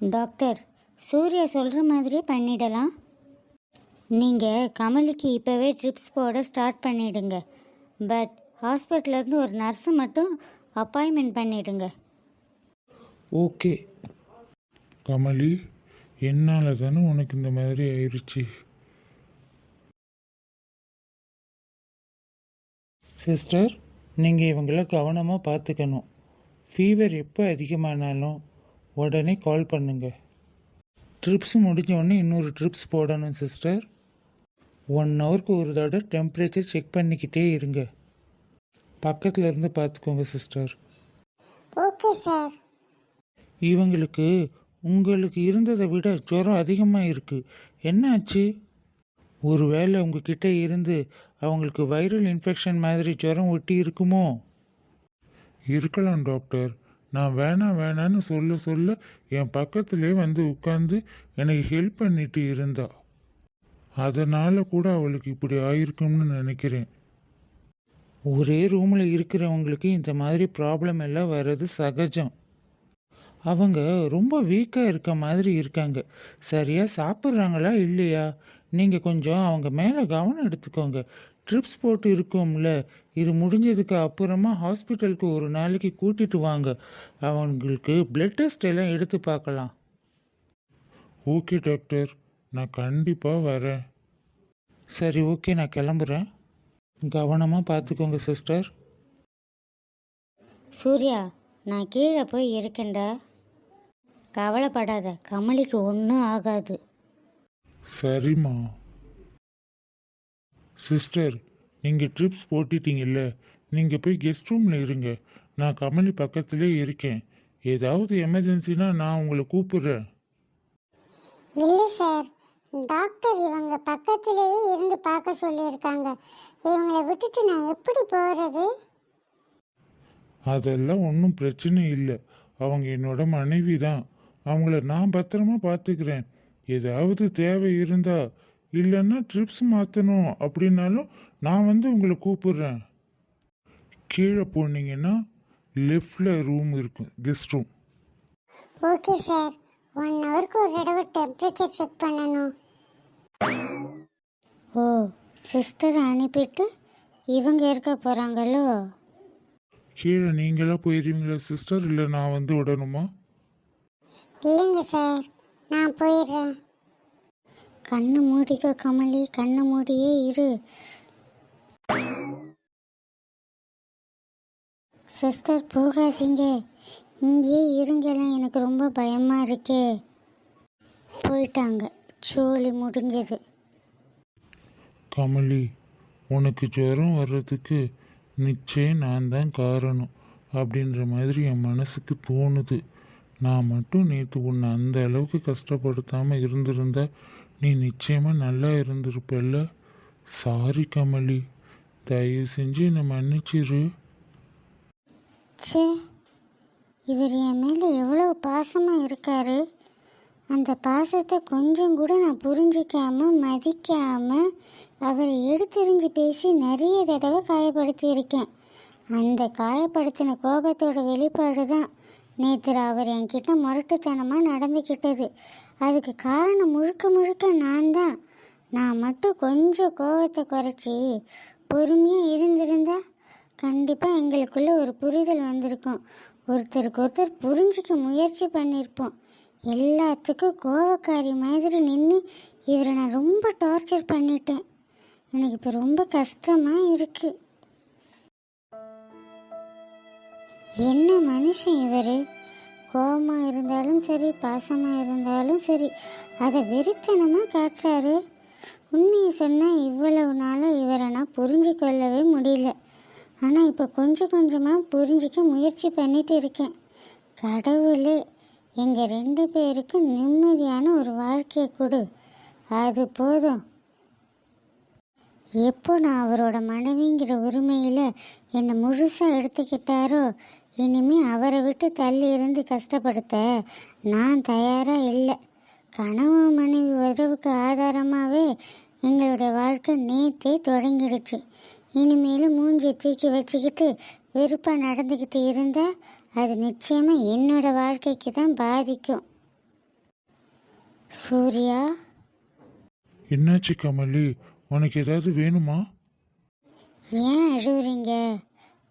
Doctor Surya சொல்கிற மாதிரியே பண்ணிடலாம். நீங்கள் கமலுக்கு இப்போவே ட்ரிப்ஸ் போட ஸ்டார்ட் பண்ணிடுங்க. பட் ஹாஸ்பிட்டல்லேருந்து ஒரு நர்ஸு மட்டும் அப்பாயின்மெண்ட் பண்ணிடுங்க. ஓகே. கமலி என்னால் தானே உனக்கு இந்த மாதிரி ஆயிடுச்சு சிஸ்டர் நீங்கள் இவங்கள கவனமாக பார்த்துக்கணும். ஃபீவர் எப்போ அதிகமானாலும் உடனே கால் பண்ணுங்க. ட்ரிப்ஸ் முடிஞ்ச உடனே இன்னொரு ட்ரிப்ஸ் போடணும் சிஸ்டர் ஒன் ஹவருக்கு ஒரு தடவை டெம்பரேச்சர் செக் பண்ணிக்கிட்டே இருங்க. பக்கத்தில் இருந்து பார்த்துக்கோங்க சிஸ்டர் ஓகே சார் இவங்களுக்கு உங்களுக்கு இருந்ததை விட ஜுரம் அதிகமாக இருக்குது என்ன ஆச்சு ஒருவேளை உங்ககிட்ட இருந்து அவங்களுக்கு வைரல் இன்ஃபெக்ஷன் மாதிரி ஜுரம் ஒட்டி இருக்குமோ? இருக்கலாம் டாக்டர் நான் வேணாம் வேணான்னு சொல்ல சொல்ல. என் பக்கத்திலே வந்து உட்காந்து எனக்கு ஹெல்ப் பண்ணிட்டு இருந்தா. அதனால் கூட அவளுக்கு இப்படி ஆயிருக்கும்னு நினைக்கிறேன். ஒரே ரூமில் இருக்கிறவங்களுக்கு இந்த மாதிரி ப்ராப்ளம் எல்லாம் வர்றது சகஜம். அவங்க ரொம்ப வீக்காக இருக்க மாதிரி இருக்காங்க. சரியாக சாப்பிட்றாங்களா இல்லையா? நீங்கள் கொஞ்சம் அவங்க மேலே கவனம் எடுத்துக்கோங்க. ட்ரிப்ஸ் போட்டு இருக்கோம்ல. இது முடிஞ்சதுக்கு அப்புறமா ஹாஸ்பிட்டலுக்கு ஒரு நாளைக்கு கூட்டிட்டு வாங்க. அவங்களுக்கு பிளட் டெஸ்ட் எல்லாம் எடுத்து பார்க்கலாம். Okay doctor. நான் கண்டிப்பாக வரேன். சரி ஓகே நான் கிளம்புறேன். கவனமாக பார்த்துக்கோங்க சிஸ்டர். சூர்யா நான் கீழே போய் இருக்கேன்டா. கவலைப்படாத கமலிக்கு ஒன்றும் ஆகாது. சரிம்மா. சிஸ்டர் நீங்கள் ட்ரிப்ஸ் போட்டுட்டீங்கல்ல. நீங்கள் போய் கெஸ்ட் ரூமில் இருங்க. நான் கமலி பக்கத்திலே இருக்கேன். ஏதாவது எமர்ஜென்சினா நான் உங்களை கூப்பிடுறேன். இல்லை சார் டாக்டர் இவங்க பக்கத்திலேயே இருந்து பார்க்க சொல்லியிருக்காங்க. இவங்களை விட்டுட்டு நான் எப்படி போகிறது அதெல்லாம் ஒன்றும் பிரச்சனை இல்லை. அவங்க என்னோட மனைவி தான் அவங்கள நான் பத்திரமா பார்த்துக்கிறேன். ஏதாவது தேவை இருந்தா இல்லைன்னா ட்ரிப்ஸ் மாற்றணும் அப்படின்னாலும் நான் வந்து உங்களை கூப்பிடுறேன். கீழே போனீங்கன்னா லெஃப்டில் ரூம் இருக்கும் guest room okay sir one ஹவருக்கு ஒரு தடவை டெம்பரேச்சர் செக் பண்ணணும். ஓ சிஸ்டர் அனுப்பிட்டு இவங்க இருக்க போகிறாங்களோ கீழே நீங்களா போயிருவீங்களா சிஸ்டர் இல்லை நான் வந்து விடணுமா? இல்லைங்க சார் நான் போயிடுறேன். கண்ணு மூடிக்கோ கமலி கண்ணு மூடியே இரு. சிஸ்டர் போகாதீங்க. இங்கேயே இருங்கலாம் எனக்கு ரொம்ப பயமாக இருக்கே. போயிட்டாங்க. சோழி முடிஞ்சது. கமலி உனக்கு ஜுரம் வர்றதுக்கு நிச்சயம் நான் தான் காரணம் அப்படின்ற மாதிரி என் மனசுக்கு தோணுது. நான் மட்டும் நேற்று உன்னை அந்த அளவுக்கு கஷ்டப்படுத்தாமல் இருந்திருந்தா நீ நிச்சயமாக நல்லா இருந்திருப்பல்ல? சாரி கமலி. தயவு செஞ்சு என்னை மன்னிச்சிரு. ச்சே இவர் என் மேலே எவ்வளோ பாசமாக இருக்காரு. அந்த பாசத்தை கொஞ்சம் கூட நான் புரிஞ்சிக்காம மதிக்காம அவரை எடுத்தெறிஞ்சு பேசி நிறைய தடவை காயப்படுத்தியிருக்கேன். அந்த காயப்படுத்தின கோபத்தோட வெளிப்பாடு தான் நேற்று அவர் என்கிட்ட முரட்டுத்தனமாக நடந்துக்கிட்டது. அதுக்கு காரணம் முழுக்க முழுக்க நான் தான் நான் மட்டும் கொஞ்சம் கோபத்தை குறைச்சி பொறுமையாக இருந்திருந்தா கண்டிப்பாக எங்களுக்குள்ளே ஒரு புரிதல் வந்திருக்கும். ஒருத்தருக்கு ஒருத்தர் புரிஞ்சிக்க முயற்சி பண்ணியிருப்போம் எல்லாத்துக்கும் கோவக்காரி மாதிரி நின்று இவரை நான் ரொம்ப டார்ச்சர் பண்ணிட்டேன். எனக்கு இப்போ ரொம்ப கஷ்டமாக இருக்கு. என்ன மனுஷன் இவர்? கோபமாக இருந்தாலும் சரி பாசமாக இருந்தாலும் சரி அதை வெறித்தனமாக காட்டுறாரு. உண்மையை சொன்னால் இவ்வளவு நாளாக இவரை நான் புரிஞ்சு கொள்ளவே முடியல. ஆனால் இப்போ கொஞ்சம் கொஞ்சமாக புரிஞ்சிக்க முயற்சி பண்ணிட்டு இருக்கேன். கடவுளே எங்கள் ரெண்டு பேருக்கும் நிம்மதியான ஒரு வாழ்க்கையை கொடு. அது போதும். எப்போ நான் அவரோட மனைவிங்கிற உரிமையில் என்னை முழுசாக எடுத்துக்கிட்டாரோ இனிமே அவரை விட்டு தள்ளி இருந்து கஷ்டப்படுத்த நான் தயாராக இல்லை. கணவன் மனைவி உறவுக்கு ஆதாரமாகவே எங்களுடைய வாழ்க்கை நேத்தே தொடங்கிடுச்சு. இனிமேலும் மூஞ்சி தூக்கி வச்சுக்கிட்டு வெறுப்பாக நடந்துக்கிட்டு இருந்தால் அது நிச்சயமாக என்னோட வாழ்க்கைக்கு தான் பாதிக்கும். சூர்யா? என்னாச்சு கமலி? உனக்கு ஏதாவது வேணுமா? ஏன் அழுகுறீங்க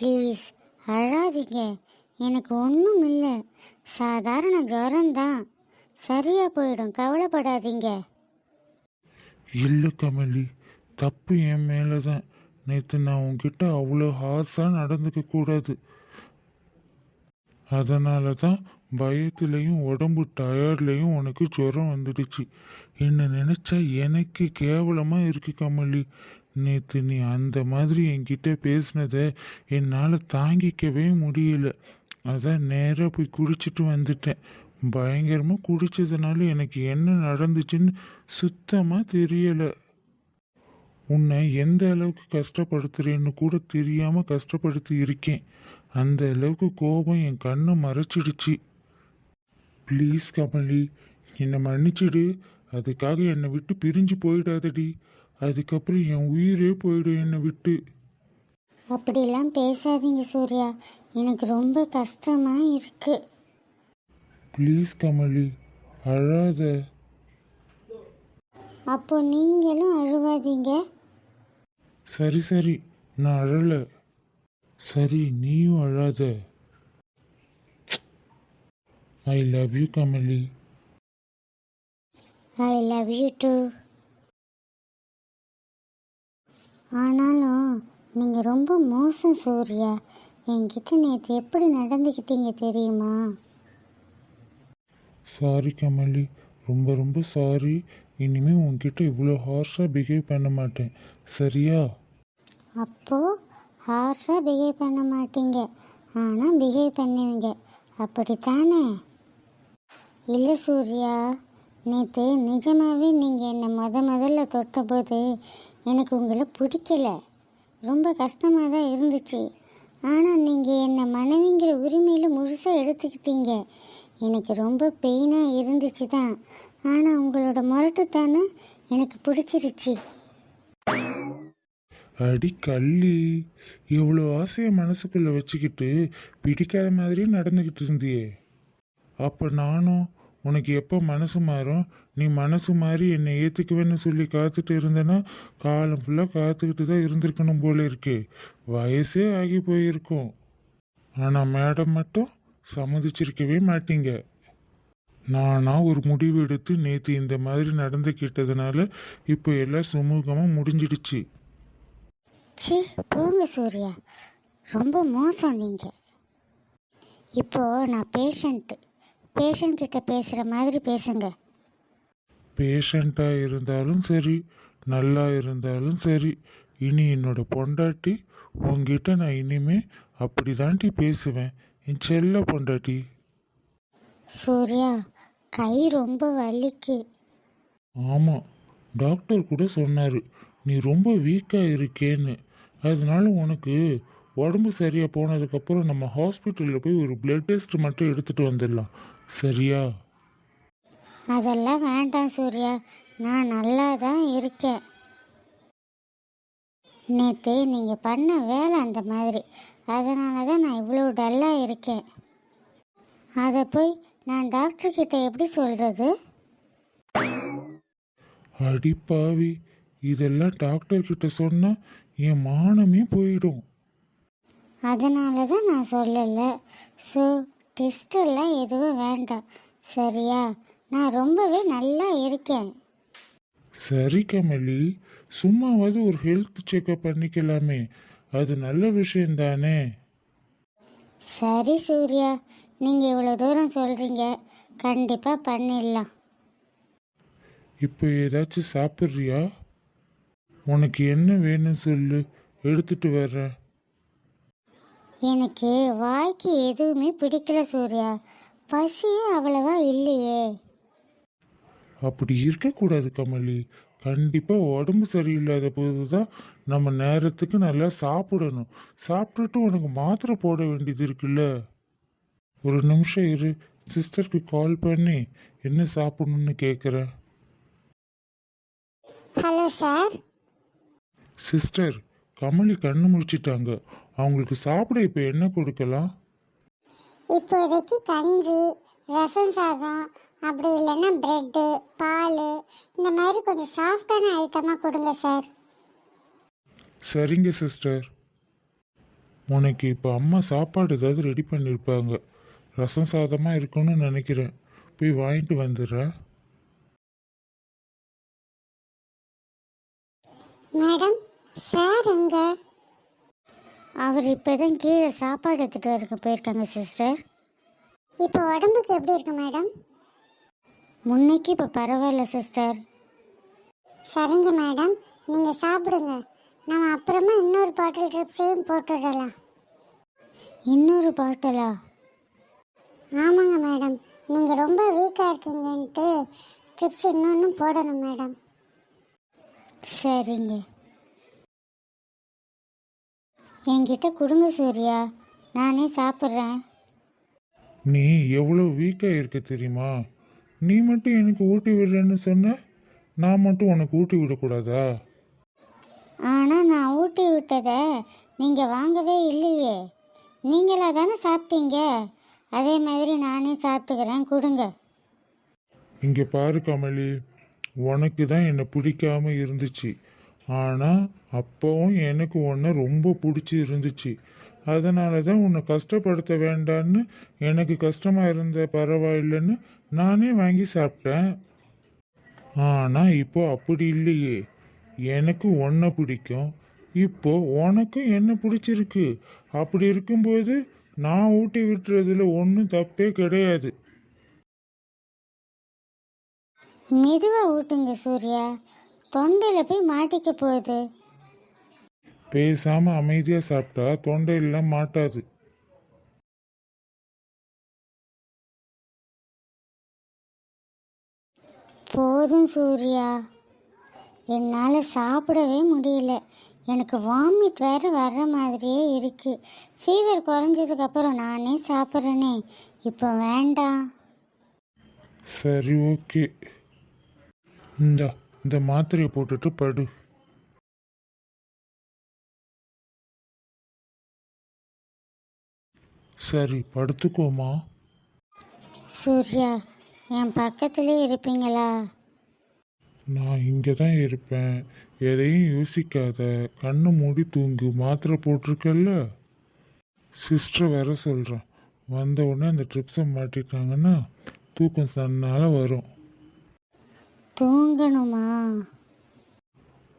ப்ளீஸ். அழாதீங்க. எனக்கு ஒன்றும் இல்லை. சாதாரண ஜுரம்தான் சரியா போயிடும். கவலைப்படாதீங்க. இல்லை கமலி. தப்பு என் மேலே தான் நேற்று நான் உங்ககிட்ட அவ்வளோ ஹார்ஸாக நடந்துக்க கூடாது. அதனால தான் பயத்துலேயும் உடம்பு டயர்ட்லேயும் உனக்கு ஜுரம் வந்துடுச்சு. என்னை நினச்சா எனக்கு கேவலமாக இருக்கு கமலி. நேற்று நீ அந்த மாதிரி என்கிட்ட பேசினதை என்னால் தாங்கிக்கவே முடியல. அதான் நேராக போய் குடிச்சிட்டு வந்துட்டேன். பயங்கரமாக குடித்ததுனால எனக்கு என்ன நடந்துச்சுன்னு சுத்தமாக தெரியலை. உன்னை எந்த அளவுக்கு கஷ்டப்படுத்துறேன்னு கூட தெரியாமல் கஷ்டப்படுத்தி இருக்கேன். அந்த அளவுக்கு கோபம் என் கண்ணை மறைச்சிடுச்சு. ப்ளீஸ் கமலி என்னை மன்னிச்சிடு. அதுக்காக என்னை விட்டு பிரிஞ்சு போயிடாதடி. அதுக்கப்புறம் என் உயிரே போயிடும் என்னை விட்டு. அப்படிலாம் பேசாதீங்க சூர்யா. எனக்கு ரொம்ப கஷ்டமா இருக்கு. ப்ளீஸ் கமலி அழாத. அப்போ நீங்களும் அழுவாதீங்க. சரி சரி நான் அழல. சரி நீயும் அழாத. I love you Kamali. I love you too ஆனாலும் நீங்கள் ரொம்ப மோசம் சூர்யா. என்கிட்ட நேற்று எப்படி நடந்துக்கிட்டீங்க தெரியுமா? சாரி கமலி. ரொம்ப ரொம்ப சாரி இனிமே உன்கிட்ட இவ்வளோ ஹார்ஷாக பிஹேவ் பண்ண மாட்டேன். சரியா? அப்போது ஹார்ஷாக பிஹேவ் பண்ண மாட்டீங்க. ஆனால் பிஹேவ் பண்ணுவீங்க. அப்படித்தானே? இல்லை சூர்யா நேற்று நிஜமாகவே நீங்கள் என்னை முத முதல்ல தொட்டபோது எனக்கு உங்களை பிடிக்கல. ரொம்ப கஷ்டமாக தான் இருந்துச்சு. ஆனால் நீங்கள் என்னை மனைவிங்கிற உரிமையில் முழுசாக எடுத்துக்கிட்டீங்க. எனக்கு ரொம்ப பெயினாக இருந்துச்சு தான் ஆனால் உங்களோட முரட்டுத்தானே எனக்கு பிடிச்சிருச்சு. அடி கள்ளி. எவ்வளோ ஆசையை மனசுக்குள்ளே வச்சுக்கிட்டு பிடிக்காத மாதிரியே நடந்துக்கிட்டு இருந்தியே. அப்போ நானும் உனக்கு எப்போ மனசு மாறும்? நீ மனசு மாறி என்னை ஏற்றுக்குவேன்னு சொல்லி காத்துட்டு இருந்தேன்னா காலம் ஃபுல்லாக காத்துக்கிட்டு தான் இருந்திருக்கணும் போல இருக்கு. வயசே ஆகி போயிருக்கும். ஆனால் மேடம் மட்டும் சம்மதிச்சிருக்கவே மாட்டீங்க. நானாக ஒரு முடிவு எடுத்து நேற்று இந்த மாதிரி நடந்துக்கிட்டதுனால இப்போ எல்லாம் சுமூகமாக முடிஞ்சிடுச்சு. சி போங்க சூர்யா. ரொம்ப மோசம் நீங்கள் இப்போது நான் பேஷண்ட்டு பேஷண்ட் கிட்ட பேசுகிற மாதிரி பேசுங்க. பேஷண்ட்டாக இருந்தாலும் சரி நல்லா இருந்தாலும் சரி இனி என்னோட பொண்டாட்டி உங்ககிட்ட நான் இனிமே அப்படி தாண்டி பேசுவேன். என் செல்ல பொண்டாட்டி. சூர்யா கை ரொம்ப வலிக்கு. ஆமாம் டாக்டர் கூட சொன்னார் நீ ரொம்ப வீக்காக இருக்கேன்னு. அதனால உனக்கு உடம்பு சரியாக போனதுக்கப்புறம் நம்ம ஹாஸ்பிட்டலில் போய் ஒரு பிளட் டெஸ்ட் மட்டும் எடுத்துகிட்டு வந்துடலாம். சரியா? அதெல்லாம் வேண்டாம் சூர்யா. நான் நல்லா தான் இருக்கேன். நேற்று நீங்கள் பண்ண வேலை அந்த மாதிரி. அதனால தான் நான் இவ்வளோ டல்லாக இருக்கேன். அதை போய் நான் டாக்டர் கிட்ட எப்படி சொல்கிறது அடி பாவி. இதெல்லாம் டாக்டர் கிட்ட சொன்னா என் மானமே போயிடும். அதனால தான் நான் சொல்லலை. ஸோ டெஸ்ட் எல்லாம் எதுவும் வேண்டாம். சரியா? நான் ரொம்பவே நல்லா இருக்கேன். சரி கமலி சும்மாவது ஒரு ஹெல்த் செக்கப் பண்ணிக்கலாமே. அது நல்ல விஷயம் தானே? சரி சூர்யா நீங்கள் இவ்வளோ தூரம் சொல்கிறீங்க கண்டிப்பாக பண்ணிடலாம். இப்போ ஏதாச்சும் சாப்பிட்றியா? உனக்கு என்ன வேணும் சொல்லு எடுத்துட்டு வர்றேன். எனக்கு வாய்க்கு எதுவுமே பிடிக்கல சூர்யா. பசியும் அவ்வளவா இல்லையே. அப்படி இருக்கக்கூடாது கமலி. கண்டிப்பாக உடம்பு சரியில்லாத போது தான் நம்ம நேரத்துக்கு நல்லா சாப்பிடணும். சாப்பிட்டுட்டு உனக்கு மாத்திரை போட வேண்டியது இருக்குல்ல. ஒரு நிமிஷம் இரு. சிஸ்டருக்கு கால் பண்ணி என்ன சாப்பிடணும்னு கேட்குறேன் ஹலோ சார். சிஸ்டர் கமலி கண்ணு முழிச்சிட்டாங்க. அவங்களுக்கு சாப்பிட இப்போ என்ன கொடுக்கலாம்? இப்போதைக்கு கஞ்சி ரசம் சாதம் அப்படி இல்லைன்னா ப்ரெட்டு பால் இந்த மாதிரி கொஞ்சம் சாஃப்டான ஐட்டமாக கொடுங்க சார் சரிங்க சிஸ்டர் உனக்கு இப்போ அம்மா சாப்பாடு ஏதாவது ரெடி பண்ணியிருப்பாங்க ரசம் சாதமாக இருக்கும்னு நினைக்கிறேன். போய் வாங்கிட்டு வந்துடுறேன் மேடம் சார் எங்க? அவர் இப்போ தான் கீழே சாப்பாடு எடுத்துகிட்டு வரக்கு போயிருக்காங்க சிஸ்டர் இப்போ உடம்புக்கு எப்படி இருக்கு மேடம் முன்னைக்கு இப்போ பரவாயில்ல சிஸ்டர் சரிங்க மேடம் நீங்கள் சாப்பிடுங்க. நம்ம அப்புறமா இன்னொரு பாட்டில் ட்ரிப்ஸையும் போட்டுடலாம். இன்னொரு பாட்டலா ஆமாங்க மேடம் நீங்கள் ரொம்ப வீக்காக இருக்கீங்கன்ட்டு ட்ரிப்ஸ் இன்னொன்று போடணும் மேடம் சரிங்க. என்கிட்ட கொடுங்க சூர்யா. நானே சாப்பிட்றேன். நீ எவ்வளோ வீக்காக இருக்க தெரியுமா? நீ மட்டும் எனக்கு ஊட்டி விடுறேன்னு சொன்ன? நான் மட்டும் உனக்கு ஊட்டி விடக்கூடாதா? ஆனால் நான் ஊட்டி விட்டதை நீங்கள் வாங்கவே இல்லையே. நீங்களாக தானே சாப்பிட்டீங்க? அதே மாதிரி நானே சாப்பிட்டுக்கிறேன். கொடுங்க. இங்கே பாரு கமலி உனக்கு தான் என்னை பிடிக்காம இருந்துச்சு. ஆனால் அப்போவும் எனக்கு உன்னை ரொம்ப பிடிச்சி இருந்துச்சு. அதனால தான் உன்னை கஷ்டப்படுத்த வேண்டான்னு எனக்கு கஷ்டமாக இருந்த பரவாயில்லைன்னு நானே வாங்கி சாப்பிட்டேன். ஆனால் இப்போ அப்படி இல்லையே. எனக்கு உன்னை பிடிக்கும். இப்போ உனக்கும் என்ன பிடிச்சிருக்கு. அப்படி இருக்கும்போது நான் ஊட்டி விட்டுறதுல ஒன்றும் தப்பே கிடையாது. மெதுவாக ஊட்டுங்க சூர்யா. தொண்டையில் போய் மாட்டிக்க போகுது. பேசாம அமைதியா சாப்பிட்டா தொண்டையெல்லாம் மாட்டாது. போதும் சூர்யா. என்னால் சாப்பிடவே முடியல. எனக்கு வாமிட் வேறு வர்ற மாதிரியே இருக்குது ஃபீவர் குறைஞ்சதுக்கப்புறம் நானே சாப்பிட்றேனே. இப்போ வேண்டாம். சரி ஓகே இந்தா. இந்த மாத்திரையை போட்டுட்டு படு. சரி படுத்துக்கோமா. சூர்யா என் பக்கத்துலேயே இருப்பீங்களா? நான் இங்கே தான் இருப்பேன். எதையும் யோசிக்காத. கண்ணை மூடி தூங்கு. மாத்திரை போட்டிருக்கல்ல? சிஸ்டர் வர சொல்கிறேன் வந்த உடனே அந்த ட்ரிப்ஸை மாட்டிட்டாங்கன்னா தூக்கம் தன்னால் வரும். தூங்கணுமா?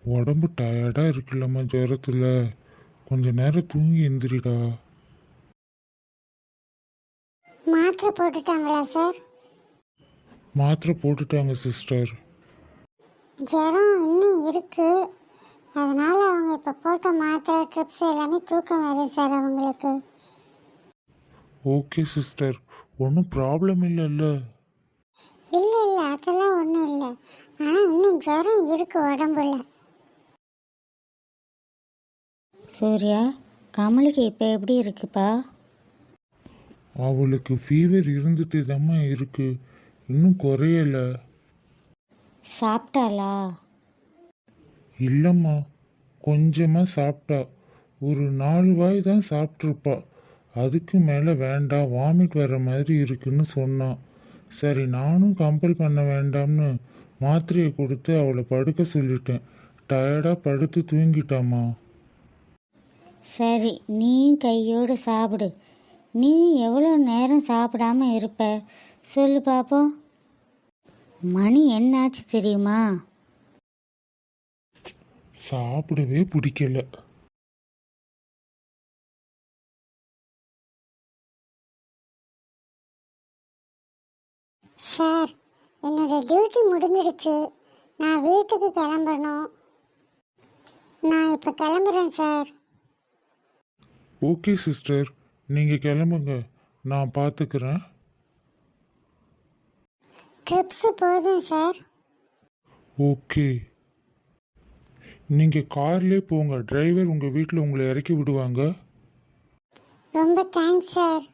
உடம்பு டயர்டாக இருக்குல்லம்மா ஜுரத்தில். கொஞ்ச நேரம் தூங்கி எந்திரிடா. மாத்திரை போட்டுட்டாங்களா சார்? மாத்திரை போட்டுட்டாங்க சிஸ்டர் ஜுரம் இன்னும் இருக்கு. அதனால அவங்க இப்போ போட்ட மாத்திரை ட்ரிப்ஸ் எல்லாமே தூக்கம் வரும் சார் அவங்களுக்கு. ஓகே சிஸ்டர் ஒன்றும் ப்ராப்ளம் இல்லைல்ல. இல்லை இல்லை அதெல்லாம் ஒன்றும் இல்லை. ஆனால் இன்னும் ஜுரம் இருக்கு உடம்புல. சூர்யா கமலுக்கு இப்போ எப்படி இருக்குப்பா? அவளுக்கு ஃபீவர் இருந்துட்டு தாம்மா இருக்கு. இன்னும் குறையலை. சாப்பிட்டாளா? இல்லைம்மா கொஞ்சமாக சாப்பிட்டா. ஒரு நாலு வாய் தான் சாப்பிட்ருப்பா அதுக்கு மேலே வேண்டாம் வாமிட் வர மாதிரி இருக்குன்னு சொன்னான் சரி நானும் கம்பல் பண்ண வேண்டாம்னு மாத்திரையை கொடுத்து அவளை படுக்க சொல்லிட்டேன். டயர்டாக படுத்து தூங்கிட்டாம்மா. சரி நீ கையோடு சாப்பிடு. நீ எவ்வளோ நேரம் சாப்பிடாம இருப்ப? சொல்லு பாப்போம் மணி என்னாச்சு தெரியுமா? சாப்பிடவே பிடிக்கல. சார் என்னோட டியூட்டி முடிஞ்சிடுச்சு நான் வீட்டுக்கு கிளம்பணும். நான் இப்போ கிளம்புறேன் சார். ஓகே சிஸ்டர் நீங்கள் கிளம்புங்க. நான் பார்த்துக்கிறேன் ட்ரிப்ஸு போதும் சார். ஓகே நீங்கள் கார்லேயே போங்க. டிரைவர் உங்கள் வீட்டில் உங்களை இறக்கி விடுவாங்க. ரொம்ப தேங்க்ஸ் சார்.